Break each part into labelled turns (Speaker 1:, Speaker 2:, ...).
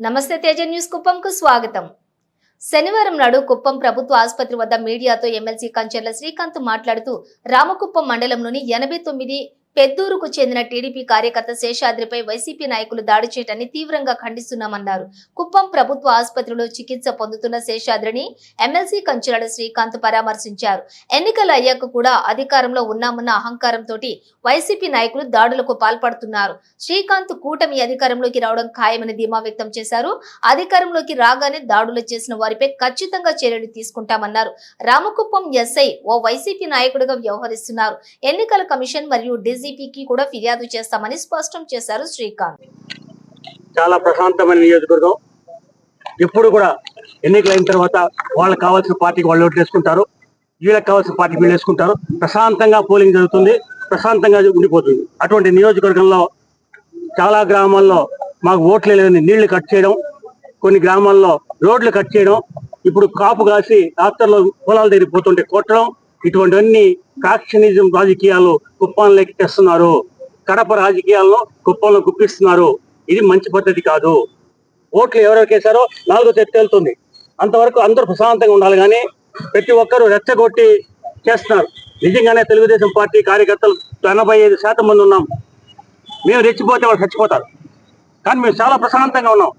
Speaker 1: నమస్తే తేజ న్యూస్ కుప్పంకు స్వాగతం. శనివారం నాడు కుప్పం ప్రభుత్వ ఆసుపత్రి వద్ద మీడియాతో ఎమ్మెల్సీ కంచెర్ల శ్రీకాంత్ మాట్లాడుతూ రామకుప్పం మండలంలోని ఎనభై తొమ్మిది పెద్దూరుకు చెందిన టీడీపీ కార్యకర్త శేషాద్రిపై వైసీపీ నాయకులు దాడి చేయటాన్ని తీవ్రంగా ఖండిస్తున్నామన్నారు. కుప్పం ప్రభుత్వ ఆసుపత్రిలో చికిత్స పొందుతున్న శేషాద్రిని ఎమ్మెల్సీ కంచులాడ శ్రీకాంత్ పరామర్శించారు. ఎన్నికలు అయ్యాక కూడా అధికారంలో ఉన్నామన్న అహంకారంతో వైసీపీ నాయకులు దాడులకు పాల్పడుతున్నారు. శ్రీకాంత్ కూటమి అధికారంలోకి రావడం ఖాయమని ధీమా వ్యక్తం చేశారు. అధికారంలోకి రాగానే దాడులు చేసిన వారిపై ఖచ్చితంగా చర్యలు తీసుకుంటామన్నారు. రామకుప్పం ఎస్ఐ ఓ వైసీపీ నాయకుడిగా వ్యవహరిస్తున్నారు. ఎన్నికల కమిషన్ మరియు డీజీపీకి కూడా ఫిర్యాదు చేస్తామని స్పష్టం చేశారు శ్రీకాంత్.
Speaker 2: చాలా ప్రశాంతమైన నియోజకవర్గం. ఎప్పుడు కూడా ఎన్నికలైన తర్వాత వాళ్ళకి కావాల్సిన పార్టీకి వాళ్ళు ఓట్లు వేసుకుంటారు. వీళ్ళకి కావాల్సిన పార్టీకి వీళ్ళు వేసుకుంటారు. ప్రశాంతంగా పోలింగ్ జరుగుతుంది. ప్రశాంతంగా ఉండిపోతుంది. అటువంటి నియోజకవర్గంలో చాలా గ్రామాల్లో మాకు ఓట్లు లేదని నీళ్ళు కట్ చేయడం కొన్ని గ్రామాల్లో రోడ్లు కట్ చేయడం ఇప్పుడు కాపు కాసి డాక్టర్లు పొలాల దగ్గర పోతుంటే కొట్టడం ఇటువంటివన్నీ కాక్షనిజం రాజకీయాలు కుప్పంలోకి తెస్తున్నారు కడప రాజకీయాలను కుప్పంలో గుప్పిస్తున్నారు. ఇది మంచి పద్ధతి కాదు. ఓట్లు ఎవరెవరికి వేశారో నాలుగో తెత్తి తేలుతుంది అంతవరకు అందరూ ప్రశాంతంగా ఉండాలి కానీ ప్రతి ఒక్కరూ రెచ్చగొట్టి చేస్తున్నారు. నిజంగానే తెలుగుదేశం పార్టీ కార్యకర్తలు ఎనభై ఐదు శాతం మంది ఉన్నాం. మేము రెచ్చిపోతే వాళ్ళు చచ్చిపోతారు. కానీ మేము చాలా ప్రశాంతంగా ఉన్నాం.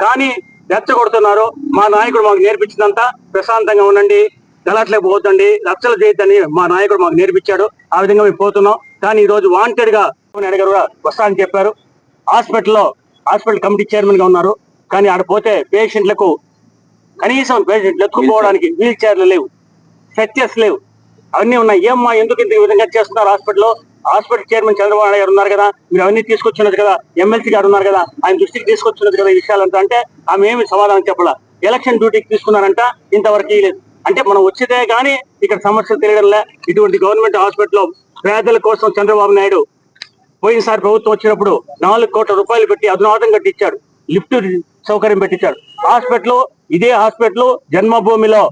Speaker 2: కానీ రెచ్చగొడుతున్నారు. మా నాయకుడు మాకు నేర్పించిందంతా ప్రశాంతంగా ఉండండి. గలాట్లే పోతండి రచ్చలు చేయొద్దని మా నాయకుడు మాకు నేర్పించాడు. ఆ విధంగా మేము పోతున్నాం. కానీ ఈ రోజు వాంటెడ్గా నాయుడు కూడా వస్తానని చెప్పారు. హాస్పిటల్లో హాస్పిటల్ కమిటీ చైర్మన్గా ఉన్నారు. కానీ ఆడ పోతే పేషెంట్లకు కనీసం పేషెంట్లు ఎత్తుకుపోవడానికి వీల్ చైర్లు లేవు. స్ట్రెచెస్ లేవు. అవన్నీ ఉన్నాయి. ఏమ్మా ఎందుకు ఇంత ఈ విధంగా చేస్తున్నారు హాస్పిటల్లో? హాస్పిటల్ చైర్మన్ చంద్రబాబు నాయుడు గారు ఉన్నారు కదా. మీరు అవన్నీ తీసుకొచ్చినది కదా. ఎమ్మెల్సీ గారు ఉన్నారు కదా. ఆయన దృష్టికి తీసుకొచ్చినది కదా ఈ విషయాలంటే ఆమె ఏమి సమాధానం చెప్పాల? ఎలక్షన్ డ్యూటీకి తీసుకున్నారంట. ఇంతవరకు లేదు అంటే మనం వచ్చేదే కానీ ఇక్కడ సమస్యలు తెలియడంలే. ఇటువంటి గవర్నమెంట్ హాస్పిటల్లో పేదల కోసం చంద్రబాబు నాయుడు పోయినసారి ప్రభుత్వం వచ్చినప్పుడు నాలుగు కోట్ల రూపాయలు పెట్టి అధునాతం కట్టించాడు. లిఫ్ట్ సౌకర్యం పెట్టించాడు. హాస్పిటల్ ఇదే హాస్పిటల్ జన్మభూమిలో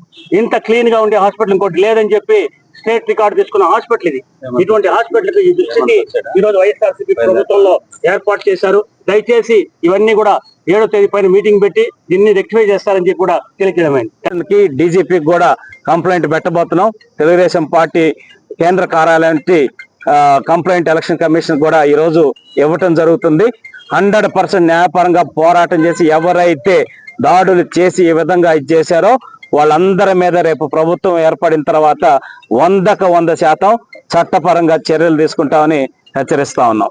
Speaker 2: ఇంత క్లీన్గా ఉండే హాస్పిటల్ ఇంకోటి లేదని చెప్పి స్టేట్ రికార్డు తీసుకున్న హాస్పిటల్ ఇది. ఇటువంటి హాస్పిటల్ ఈ దృష్టిని ఈ రోజు వైఎస్ఆర్సీపీ ప్రభుత్వంలో ఏర్పాటు చేశారు. దయచేసి ఇవన్నీ కూడా ఏడో తేదీ పైన మీటింగ్ పెట్టి దీన్ని రెక్టిఫై చేస్తారని చెప్పి కూడా తెలియజేయమైంది
Speaker 3: డీజీపీకి కూడా కంప్లైంట్ పెట్టబోతున్నాం. తెలుగుదేశం పార్టీ కేంద్ర కార్యాలయానికి కంప్లైంట్ ఎలక్షన్ కమిషన్ కూడా ఈ రోజు ఇవ్వటం జరుగుతుంది. హండ్రెడ్ పర్సెంట్ న్యాయపరంగా పోరాటం చేసి ఎవరైతే దాడులు చేసి ఈ విధంగా ఇది చేశారో వాళ్ళందరి మీద రేపు ప్రభుత్వం ఏర్పడిన తర్వాత వందకు వంద శాతం చట్టపరంగా చర్యలు తీసుకుంటామని హెచ్చరిస్తా ఉన్నాం.